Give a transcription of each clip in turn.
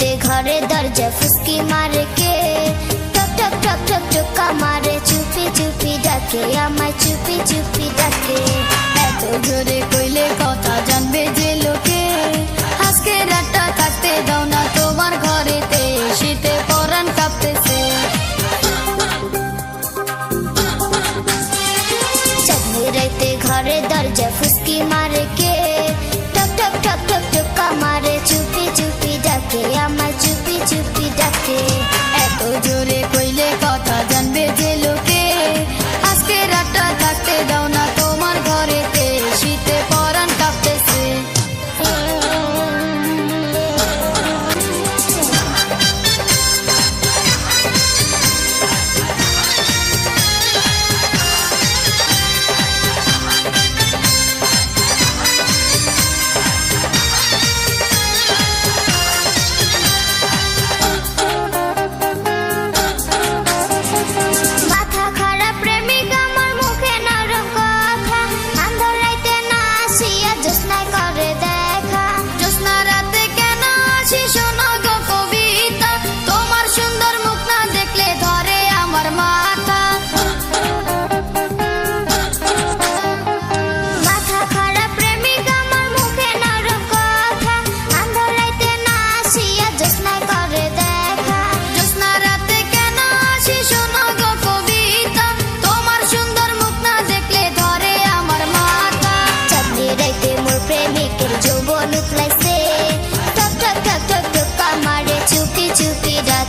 রাতে ঘরে দরজা ফুসকি মারে কে টক টক টক টক টোকা মারে চুপি চুপি ডাকে আমায় চুপি চুপি ডাকে এত জোরে কইলে কথা জানবে যে লোকে আজকে রাতটা থাকতে দাও না তোমার ঘরেতে শীতে পরান কাঁপতেছে রাতে ঘরে দরজা ফুসকি মারে কে টক টক টক টক টোকা মারে চুপি চুপি ডাকে আমার চুপি চুপি ডাকে এত জোরে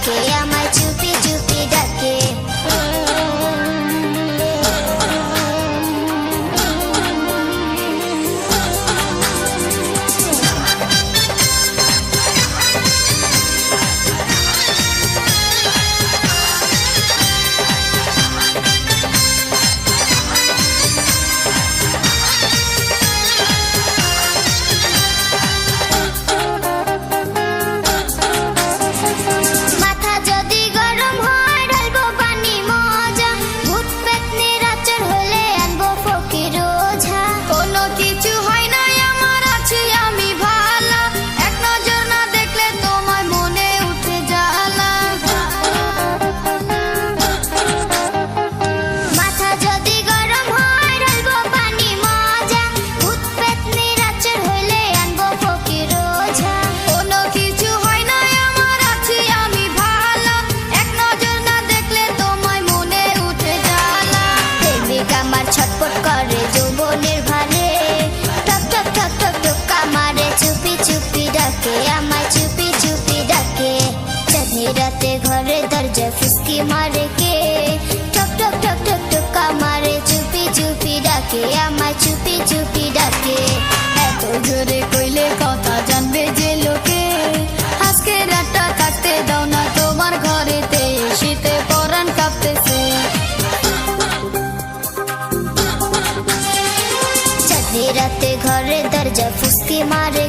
Yeah. আমার ছটপট করে যৌবনের ভালে টক টক টক টক টক আমারে চুপি চুপি ডাকে, আমায় চুপি চুপি ডাকে। চাঁদের রাতে ঘরে দরজা ফুসকি মারে जब उसके मारे